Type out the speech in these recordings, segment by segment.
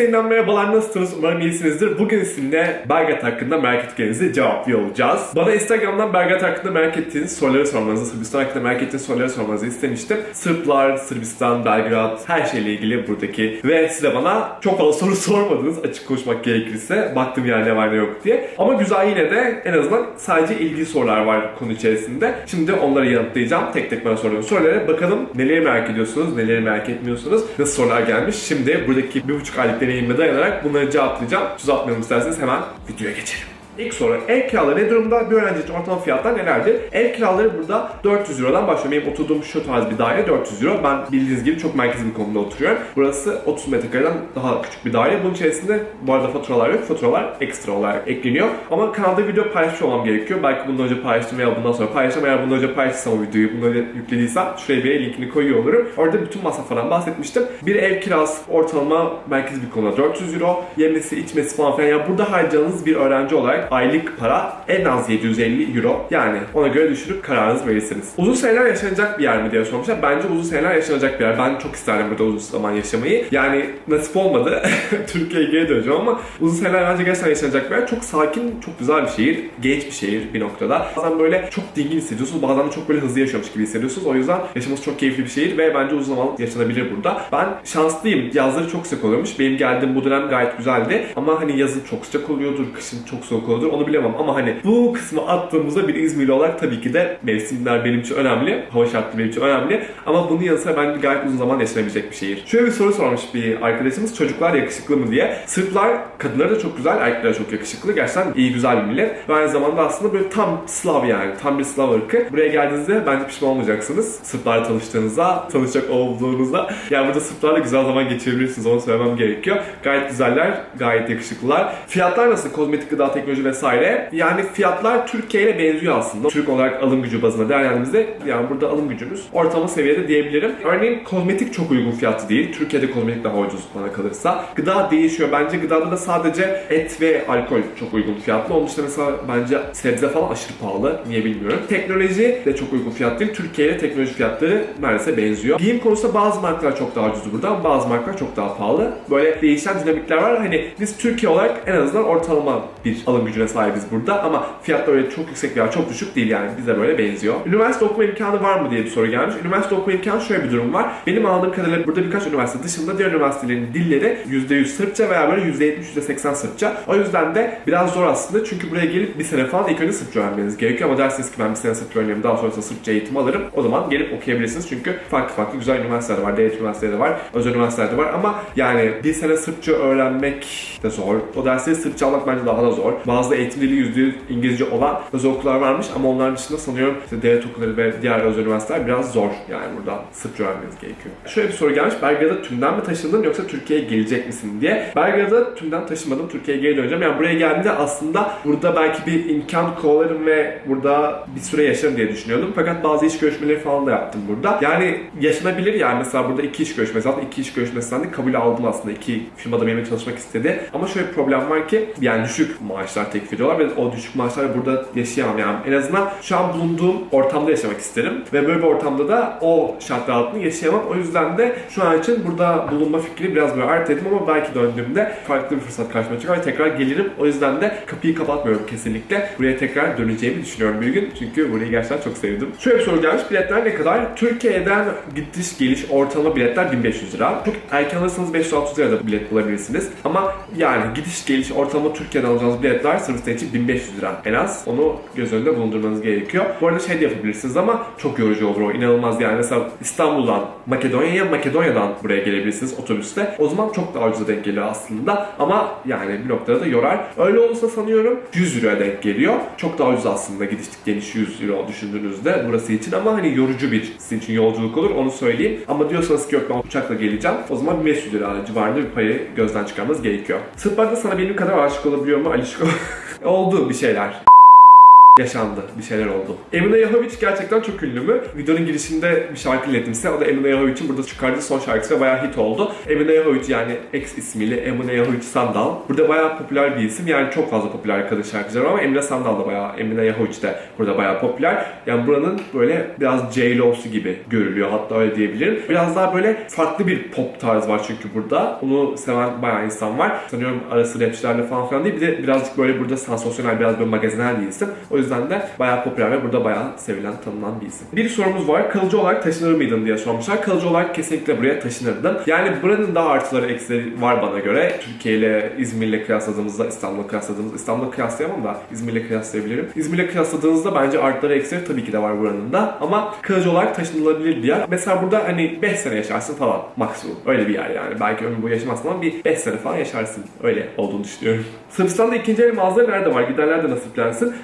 Herkese yeniden merhabalar nasılsınız? Umarım iyisinizdir. Bugün sizinle Belgrad hakkında merak ettiklerinizi cevaplıyor olacağız. Bana Instagram'dan Belgrad hakkında merak ettiğiniz soruları sormanızı, Sırbistan hakkında merak ettiğiniz soruları sormanızı istemiştim. Sırplar, Sırbistan, Belgrad her şeyle ilgili buradaki ve siz de bana çok fazla soru sormadınız açık konuşmak gerekirse. Baktım yani ne var ne yok diye. Ama güzel yine de en azından sadece ilgili sorular var konu içerisinde. Şimdi onları yanıtlayacağım. Tek tek bana sorduğunuz sorulara bakalım neleri merak ediyorsunuz, neleri merak etmiyorsunuz, nasıl sorular gelmiş. Şimdi buradaki bir buçuk aylık deneyime dayanarak bunları cevaplayacağım. Uzatmayalım isterseniz hemen videoya geçelim. İlk soru, ev kiraları ne durumda? Bir öğrenci için ortalama fiyatlar nelerdir? Ev kiraları burada 400 Euro'dan başlıyor. Benim oturduğum şu tarz bir daire 400 Euro. Ben bildiğiniz gibi çok merkezi bir konumda oturuyorum. Burası 30 metrekareden daha küçük bir daire. Bunun içerisinde bu arada faturalar yok. Faturalar ekstra olarak ekleniyor. Ama kanalda video paylaşmış olmam gerekiyor. Belki bundan önce paylaştım veya bundan sonra paylaşacağım. Eğer bundan önce paylaştıysam o videoyu, bundan önce yüklediysem şuraya bir linkini koyuyor olurum. Orada bütün masraflardan bahsetmiştim. Bir ev kirası ortalama merkezi bir konuda 400 Euro. Yemesi, içmesi falan filan. Yani burada harcayacağınız bir öğrenci olarak aylık para en az 750 Euro. Yani ona göre düşürüp kararınızı verirsiniz. Uzun seneler yaşanacak bir yer mi diye sormuşlar. Bence uzun seneler yaşanacak bir yer. Ben çok isterdim burada uzun zaman yaşamayı. Yani nasip olmadı. Türkiye'ye geri döneceğim ama uzun seneler bence gerçekten yaşanacak bir yer. Çok sakin, çok güzel bir şehir. Genç bir şehir bir noktada. Bazen böyle çok dingin hissediyorsunuz. Bazen de çok böyle hızlı yaşıyormuş gibi hissediyorsunuz. O yüzden yaşaması çok keyifli bir şehir ve bence uzun zaman yaşanabilir burada. Ben şanslıyım. Yazları çok sıcak oluyormuş. Benim geldiğim bu dönem gayet güzeldi. Ama hani yazın çok sıcak oluyordur, kışın çok soğuk oluyordur. Onu bilemem ama hani bu kısmı attığımızda bir İzmirli olarak tabii ki de mevsimler benim için önemli. Hava şartları benim için önemli. Ama bunun yanı sıra bence gayet uzun zaman yaşanabilecek bir şehir. Şöyle bir soru sormuş bir arkadaşımız. Çocuklar yakışıklı mı diye. Sırplar kadınları da çok güzel, erkekler çok yakışıklı. Gerçekten iyi güzel bir millet. Ve aynı zamanda aslında böyle tam Slav yani. Tam bir Slav ırkı. Buraya geldiğinizde bence pişman olmayacaksınız. Sırplarla tanıştığınızda, tanışacak olduğunuzda. Yani burada Sırplarla güzel zaman geçirebilirsiniz. Onu söylemem gerekiyor. Gayet güzeller, gayet yakışıklılar. Fiyatlar nasıl? Kozmetik, gıda, teknoloji vesaire. Yani fiyatlar Türkiye ile benziyor aslında. Türk olarak alım gücü bazında değerlendirdiğimizde yani burada alım gücümüz ortalama seviyede diyebilirim. Örneğin kozmetik çok uygun fiyatlı değil. Türkiye'de kozmetik daha ucuz bana kalırsa. Gıda değişiyor. Bence gıdada da sadece et ve alkol çok uygun fiyatlı. Onun dışında mesela bence sebze falan aşırı pahalı. Niye bilmiyorum. Teknoloji de çok uygun fiyat değil. Türkiye ile teknoloji fiyatları neredeyse benziyor. Giyim konusunda bazı markalar çok daha ucuz burada ama bazı markalar çok daha pahalı. Böyle değişen dinamikler var. Hani biz Türkiye olarak en azından ortalama bir alım gücüne sahibiz burada ama fiyatlar öyle çok yüksek veya çok düşük değil yani bize böyle benziyor. Üniversite okuma imkanı var mı diye bir soru gelmiş. Üniversite okuma imkanı şöyle bir durum var. Benim anladığım kadarıyla burada birkaç üniversite dışında diğer üniversitelerin dilleri %100 Sırpça veya böyle %70 %80 Sırpça. O yüzden de biraz zor aslında çünkü buraya gelip bir sene falan ilk önce Sırpça öğrenmeniz gerekiyor ama derseniz ki ben bir sene Sırpça öğreniyorum daha sonrasında Sırpça eğitim alırım. O zaman gelip okuyabilirsiniz çünkü farklı farklı güzel üniversiteler var. Devlet üniversiteleri var, özel üniversiteler var ama yani bir sene Sırpça öğrenmek de zor. O dersleri Sırpça almak bence daha da zor. Bazı eğitim dili %100 İngilizce olan özel okullar varmış ama onların dışında sanıyorum işte devlet okulları ve diğer özel üniversiteler biraz zor yani burada Sırpça öğrenmeniz gerekiyor. Şöyle bir soru gelmiş. Belgrad'a tümden mi taşındın yoksa Türkiye'ye gelecek misin diye. Belgrad'a tümden taşınmadım. Türkiye'ye geri döneceğim. Yani buraya geldiğimde aslında burada belki bir imkan kovalarım ve burada bir süre yaşarım diye düşünüyordum. Fakat bazı iş görüşmeleri falan da yaptım burada. Yani yaşanabilir yani mesela burada iki iş görüşmesi aldım. iki iş görüşmesinden de kabul aldım aslında. İki firmada benimle çalışmak istedi. Ama şöyle bir problem var ki yani düşük maaşlar teklif ediyorlar ve o düşük maaşlarla burada yaşayamam yani. En azından şu an bulunduğum ortamda yaşamak isterim. Ve böyle bir ortamda da o şartlar altında yaşayamam. O yüzden de şu an için burada bulunma fikri biraz böyle erteledim ama belki döndüğümde farklı bir fırsat karşıma çıkar ve tekrar gelirim. O yüzden de kapıyı kapatmıyorum kesinlikle. Buraya tekrar döneceğimi düşünüyorum bir gün. Çünkü burayı gerçekten çok sevdim. Şöyle bir soru gelmiş. Biletler ne kadar? Türkiye'den gidiş geliş ortalama biletler 1500 lira. Çok erken alırsanız 500-600 lirada bilet bulabilirsiniz. Ama yani gidiş geliş ortalama Türkiye'den alacağınız biletler Sırbistan için 1500 lira en az. Onu göz önünde bulundurmanız gerekiyor. Bu arada şey de yapabilirsiniz ama çok yorucu olur o. İnanılmaz yani. Mesela İstanbul'dan Makedonya'ya, Makedonya'dan buraya gelebilirsiniz otobüste. O zaman çok daha ucuza denk geliyor aslında. Ama yani bir noktada da yorar. Öyle olursa sanıyorum 100 euroya denk geliyor. Çok daha ucuz aslında gidişlik geliş 100 euro düşündüğünüzde burası için ama hani yorucu bir sizin için yolculuk olur onu söyleyeyim. Ama diyorsanız ki yok ben uçakla geleceğim. O zaman 500 lira civarında bir parayı gözden çıkarmanız gerekiyor. Da sana benim kadar aşık olabiliyor mu? Alişko oldu bir şeyler. Yaşandı. Bir şeyler oldu. Emine Yahovic gerçekten çok ünlü mü? Videonun girişinde bir şarkı ilettim size. O da Emine Yahovic'in burada çıkardığı son şarkısı ve bayağı hit oldu. Emine Yahovic yani ex ismiyle Emine Yahovic Sandal. Burada bayağı popüler bir isim. Yani çok fazla popüler kadın şarkıcılar ama Emine Sandal da bayağı, Emine Yahovic de burada bayağı popüler. Yani buranın böyle biraz J-Lo'su gibi görülüyor hatta öyle diyebilirim. Biraz daha böyle farklı bir pop tarzı var çünkü burada. Onu seven bayağı insan var. Sanıyorum arası rapçilerle falan filan değil. Bir de birazcık böyle burada sansasyonel, biraz böyle magazinel bir isim. O yüzden de bayağı popüler ve burada bayağı sevilen, tanınan bir isim. Bir sorumuz var. Kalıcı olarak taşınır mıydın diye sormuşlar. Kalıcı olarak kesinlikle buraya taşınırdım. Yani buranın daha artıları eksileri var bana göre. Türkiye ile İzmir'le kıyasladığımızda İstanbul'la kıyasladığımızda İstanbul'la kıyaslayamam da İzmir'le kıyaslayabilirim. İzmir'le kıyasladığınızda bence artıları eksileri tabii ki de var buranın da. Ama kalıcı olarak taşınılabilir bir yer. Mesela burada hani 5 sene yaşarsın falan maksimum. Öyle bir yer yani. Belki ömür boyu yaşamazsın ama bir 5 sene falan yaşarsın. Öyle olduğunu düşünüyorum. Sırbistan'da ikinci el mağazaları nerede var? Gidenler de nasiplensin.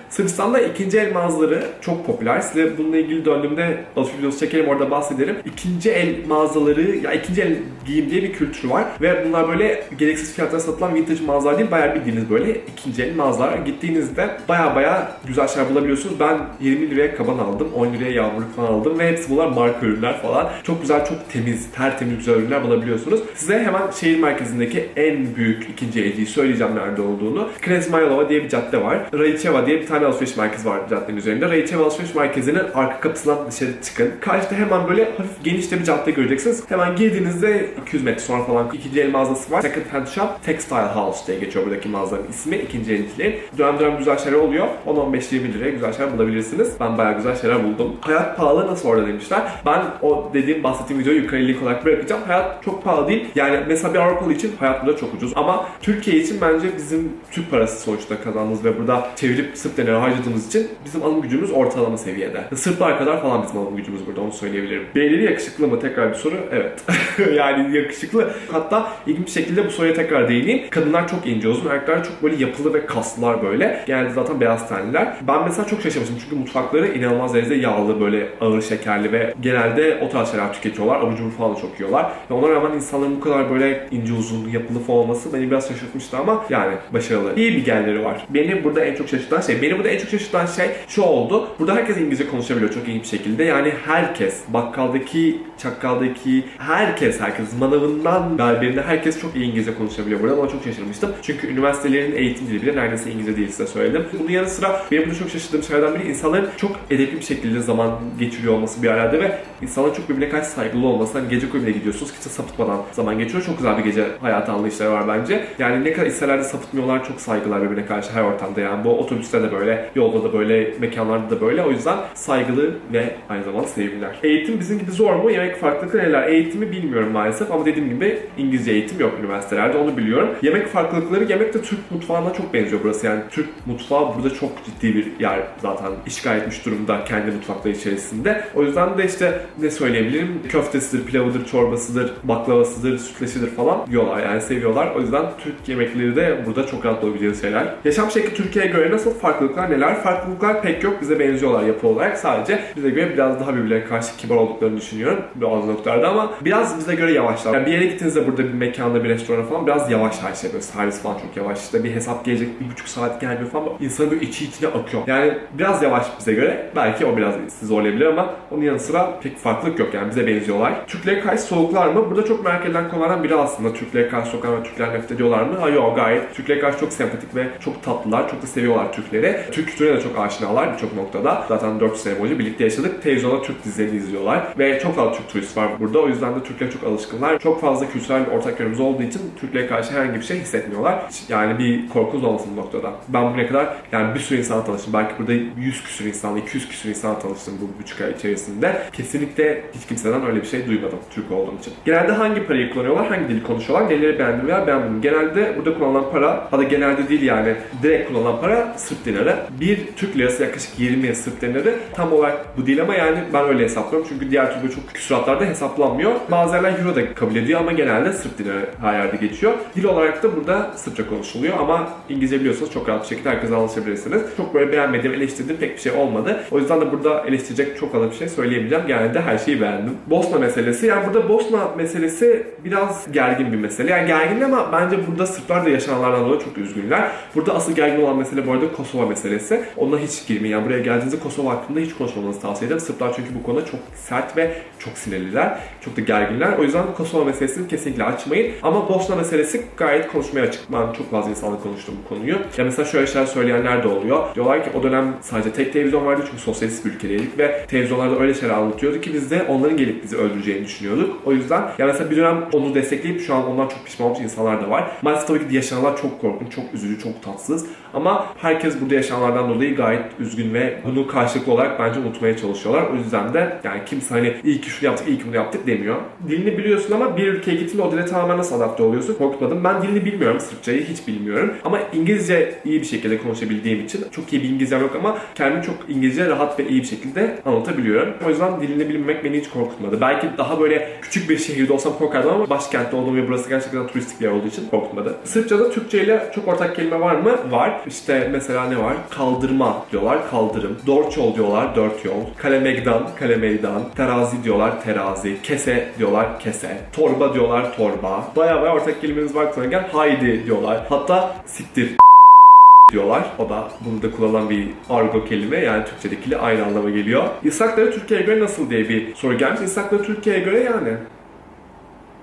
Sırbistan'da ikinci el mağazaları çok popüler. Size bununla ilgili döndüğümde alışveriş videosu çekerim orada bahsederim. İkinci el mağazaları, ya ikinci el giyim diye bir kültür var. Ve bunlar böyle gereksiz fiyatlara satılan vintage mağazalar değil. Bayağı bildiğiniz böyle ikinci el mağazalar. Gittiğinizde baya baya güzel şeyler bulabiliyorsunuz. Ben 20 liraya kaban aldım, 10 liraya yağmurluk falan aldım ve hepsi bunlar marka ürünler falan. Çok güzel, çok temiz, tertemiz güzel ürünler bulabiliyorsunuz. Size hemen şehir merkezindeki en büyük ikinci elciyi söyleyeceğim nerede olduğunu. Knezmaylova diye bir cadde var. Raicheva diye bir tane alışveriş merkezi var caddenin üzerinde. Raicheva alışveriş merkezinin arka kapısından dışarı çıkın. Karşıda hemen böyle hafif geniş de bir cadde göreceksiniz. Hemen girdiğinizde 200 metre sonra falan ikinci el mağazası var. Second Hand Shop Textile House diye geçiyor buradaki mağazanın ismi. ikinci elcilerin. Dönem dönem güzel şeyler oluyor. 10-15-20 liraya güzel şeyler bulabilirsiniz. Ben bayağı güzel şeyler buldum. Hayat pahalı nasıl orada demişler. Ben o dediğim bahsettiğim videoyu yukarı link olarak bırakacağım. Hayat çok pahalı değil. Yani mesela bir Avrupalı için hayat burada çok ucuz. Ama Türkiye için bence bizim Türk parası sonuçta kazandığımız ve burada çevirip deneri harcadığımız için bizim alım gücümüz ortalama seviyede. Sırplar kadar falan bizim alım gücümüz burada onu söyleyebilirim. Beyleri yakışıklı mı? Tekrar bir soru. Evet. yani yakışıklı. Hatta ilginç bir şekilde bu soruya tekrar değineyim. Kadınlar çok ince uzun, erkekler çok böyle yapılı ve kaslılar böyle. Genelde zaten beyaz tenliler. Ben mesela çok şaşırmıştım çünkü mutfakları inanılmaz derecede yağlı, böyle ağır şekerli ve genelde o tarz şeyler tüketiyorlar. Abur cubur falan çok yiyorlar. Ve ona rağmen insanların bu kadar böyle ince uzun, yapılı falan olması beni biraz şaşırtmıştı ama yani başarılı. İyi bir genleri var. Beni burada en çok şaşırtan şey, beni burada en çok şaşırtan şey şu oldu. Burada herkes İngilizce konuşabiliyor çok iyi bir şekilde. Yani herkes, bakkaldaki, çakkaldaki, herkes, herkes, manavından berberine herkes çok iyi İngilizce konuşabiliyor burada. Ona çok şaşırmıştım. Çünkü üniversitelerin eğitim dili bile neredeyse İngilizce değil size söyledim. Bunun yanı sıra benim burada çok şaşırdığım şeylerden biri insanların çok edepli bir şekilde zaman geçiriyor olması bir yerlerde ve insanların çok birbirine karşı saygılı olması. Hani gece kulübüne gidiyorsunuz kimse sapıtmadan zaman geçiyor. Çok güzel bir gece hayatı anlayışları var bence. Yani ne kadar isterler de sapıtmıyorlar çok saygılar birbirine karşı her ortamda yani. Bu otobüste de böyle, yolda da böyle, mekanlarda da böyle. O yüzden saygılı ve aynı zamanda sevimliler. Eğitim bizim gibi zor mu? Yemek farklılıkları neler? Eğitimi bilmiyorum maalesef ama dediğim gibi İngilizce eğitim yok üniversitelerde onu biliyorum. Yemek farklılıkları yemek de Türk mutfağına çok benziyor burası. Yani Türk mutfağı burada çok ciddi bir yer zaten işgal etmiş durumda kendi mutfakları içerisinde. O yüzden de işte ne söyleyebilirim? Köftesidir, pilavıdır, çorbasıdır, baklavasıdır, sütleşidir falan yiyorlar yani seviyorlar. O yüzden Türk yemekleri de burada çok rahat bulabileceğiniz şeyler. Yaşam şekli Türkiye'ye göre nasıl? Farklılıklar neler? Farklılıklar pek yok. Bize benziyorlar yapı olarak. Sadece bize göre biraz daha birbirlerine karşı kibar olduklarını düşünüyorum bazı noktalarda ama biraz bize göre yavaşlar. Yani bir yere gittiğinizde burada bir mekanda, bir restorana falan biraz yavaş her şey. Böyle servis falan çok yavaş. İşte bir hesap gelecek bir buçuk saat gelmiyor falan. İnsanın böyle içi içine akıyor. Yani biraz yavaş bize göre. Belki o biraz sizi zorlayabilir ama onun yanı sıra pek farklılık yok yani bize benziyorlar. Türklere karşı soğuklar mı? Burada çok merak edilen konulardan biri aslında. Türklere karşı soğuklar ve Türkler nefret ediyorlar mı? Hayır gayet. Türklere karşı çok sempatik ve çok tatlılar. Çok da seviyorlar Türkleri. Türk kültürüne de çok aşinalar birçok noktada. Zaten 4 sene boyunca birlikte yaşadık. Televizyonda Türk dizileri izliyorlar. Ve çok fazla Türk turist var burada. O yüzden de Türklere çok alışkınlar. Çok fazla kültürel ortak yönümüz olduğu için Türklere karşı herhangi bir şey hissetmiyorlar. Yani bir korkunuz olmasın bu noktada. Ben bugüne kadar yani bir sürü insanla tanıştım. Belki burada 100 küsür insanla, 200 küsür insanla tanıştım bu buçuk ay içerisinde. Kesinlikle hiç kimseden öyle bir şey duymadım Türk olduğum için. Genelde hangi parayı kullanıyorlar, hangi dili konuşuyorlar, neleri beğendim veya beğenmedim. Genelde burada kullanılan para, hatta genelde değil yani direkt kullanılan para Sırp dinarı. Bir Türk lirası yaklaşık 20 Sırp dinarı. Tam olarak bu değil ama yani ben öyle hesaplıyorum. Çünkü diğer türlü çok küsuratlarda hesaplanmıyor. Bazı yerler Euro da kabul ediyor ama genelde Sırp dinarı her yerde geçiyor. Dil olarak da burada Sırpça konuşuluyor ama İngilizce biliyorsanız çok rahat bir şekilde herkese anlaşabilirsiniz. Çok böyle beğenmediğim, eleştirdiğim pek bir şey olmadı. O yüzden de burada eleştirecek çok fazla bir şey söyleyemeyeceğim. Genelde her şeyi beğendim. Bosna meselesi. Yani burada Bosna meselesi biraz gergin bir mesele. Yani gergin ama bence burada Sırplar da yaşananlardan dolayı çok üzgünler. Burada asıl gergin olan mesele bu arada Kosova meselesi. Ona hiç girmeyin. Yani buraya geldiğinizde Kosova hakkında hiç konuşmamanızı tavsiye ederim. Sırplar çünkü bu konuda çok sert ve çok sinirliler. Çok da gerginler. O yüzden Kosova meselesini kesinlikle açmayın. Ama Bosna meselesi gayet konuşmaya açık. Ben çok fazla insanla konuştum bu konuyu. Ya mesela şöyle şeyler söyleyenler de oluyor. Diyorlar ki o dönem sadece tek televizyon vardı çünkü sosyalist bir ülkedeydik ve televizyonlarda öyle şeyler anlatıyordu ki biz de onların gelip bizi öldüreceğini düşünüyorduk. O yüzden ya mesela bir dönem onu destekleyip şu an ondan çok pişman olmuş insanlar da var. Maalesef tabii ki yaşananlar çok korkunç, çok üzücü, çok tatsız. Ama herkes burada yaşananlardan dolayı gayet üzgün ve bunu karşılıklı olarak bence unutmaya çalışıyorlar. O yüzden de yani kimse hani iyi ki şunu yaptık, iyi ki bunu yaptık demiyor. Dilini biliyorsun ama bir ülkeye gittiğinde o dile tamamen nasıl adapte oluyorsun korkutmadım. Ben dilini bilmiyorum, Sırpçayı hiç bilmiyorum. Ama İngilizce iyi bir şekilde konuşabildiğim için çok iyi bir İngilizcem yok ama kendimi çok İngilizce rahat ve iyi bir şekilde anlatabiliyorum. O yüzden dilini bilmemek beni hiç korkutmadı. Belki daha böyle küçük bir şehirde olsam korkardım ama başkentte olduğum ve burası gerçekten turistik bir yer olduğu için korkutmadı. Sırpçada Türkçe ile çok ortak kelime var mı? Var. İşte mesela ne var? Kaldırma diyorlar, kaldırım. Dört yol diyorlar, dört yol. Kale meydan, kale meydan. Terazi diyorlar, terazi. Kese diyorlar, kese. Torba diyorlar, torba. Baya baya ortak kelimemiz var gel haydi diyorlar. Hatta siktir diyorlar. O da bunu da kullanılan bir argo kelime yani Türkçedekiyle aynı anlama geliyor. İshakları Türkiye'ye göre nasıl diye bir soru gelmiş. İshakları Türkiye'ye göre yani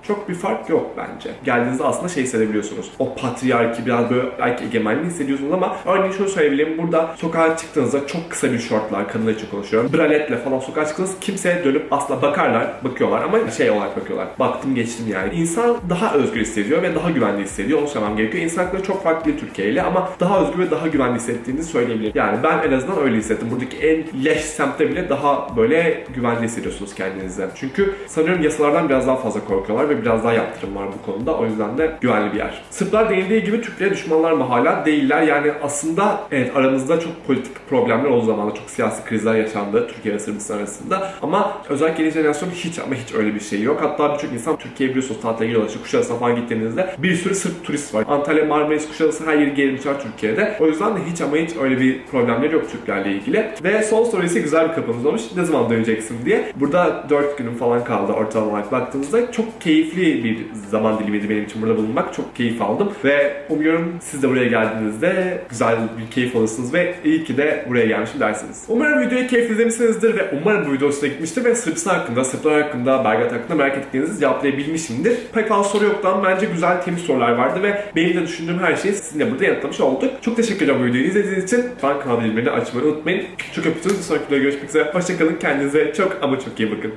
çok bir fark yok bence. Geldiğinizde aslında şey hissedebiliyorsunuz. O patriarki biraz böyle belki egemenliği hissediyorsunuz ama örneğin şunu söyleyebilirim. Burada sokağa çıktığınızda çok kısa bir şortlar, kadınlar için konuşuyorum. Braletle falan sokağa çıktığınız kimseye dönüp asla bakarlar, bakıyorlar ama şey olarak bakıyorlar. Baktım geçtim yani. İnsan daha özgür hissediyor ve daha güvenli hissediyor. Onu söylemem gerekiyor. İnsanlıkları çok farklı Türkiye ile ama daha özgür ve daha güvenli hissettiğinizi söyleyebilirim. Yani ben en azından öyle hissettim. Buradaki en leş semtte bile daha böyle güvenli hissediyorsunuz kendinizi. Çünkü sanıyorum yasalardan biraz daha fazla korkuyorlar ve biraz daha yaptırım var bu konuda. O yüzden de güvenli bir yer. Sırplar denildiği gibi Türklere düşmanlar mı hala? Değiller. Yani aslında evet aramızda çok politik problemler olduğu zamanında çok siyasi krizler yaşandı Türkiye ve Sırbistan arasında. Ama özellikle yeni jenerasyon hiç ama hiç öyle bir şey yok. Hatta birçok insan Türkiye'ye biliyorsunuz tatile gidiyorlar. İşte Kuşadası'na falan gittiğinizde bir sürü Sırp turist var. Antalya, Marmaris, Kuşadası her yeri gelmişler Türkiye'de. O yüzden de hiç ama hiç öyle bir problemleri yok Türklerle ilgili. Ve son soru ise güzel bir kapımız olmuş. Ne zaman döneceksin diye. Burada 4 günüm falan kaldı ortalama olarak baktığınızda. Çok keyifli bir zaman dilimiydi benim için burada bulunmak. Çok keyif aldım ve umuyorum siz de buraya geldiğinizde güzel bir keyif alırsınız ve iyi ki de buraya gelmişim dersiniz. Umarım videoyu keyifli izlemişsinizdir ve umarım bu video size gitmiştir ve Sırbistan hakkında, Sırplar hakkında, Belgrad hakkında merak ettiklerinizi cevaplayabilmişimdir. Pek fazla soru yoktu ama bence güzel temiz sorular vardı ve benim de düşündüğüm her şeyi sizinle burada yanıtlamış olduk. Çok teşekkür ederim bu videoyu izlediğiniz için. Lütfen kanal bildirimlerini açmayı unutmayın. Çok öpüyoruz. Bir sonraki videoda görüşmek üzere. Hoşçakalın. Kendinize çok ama çok iyi bakın.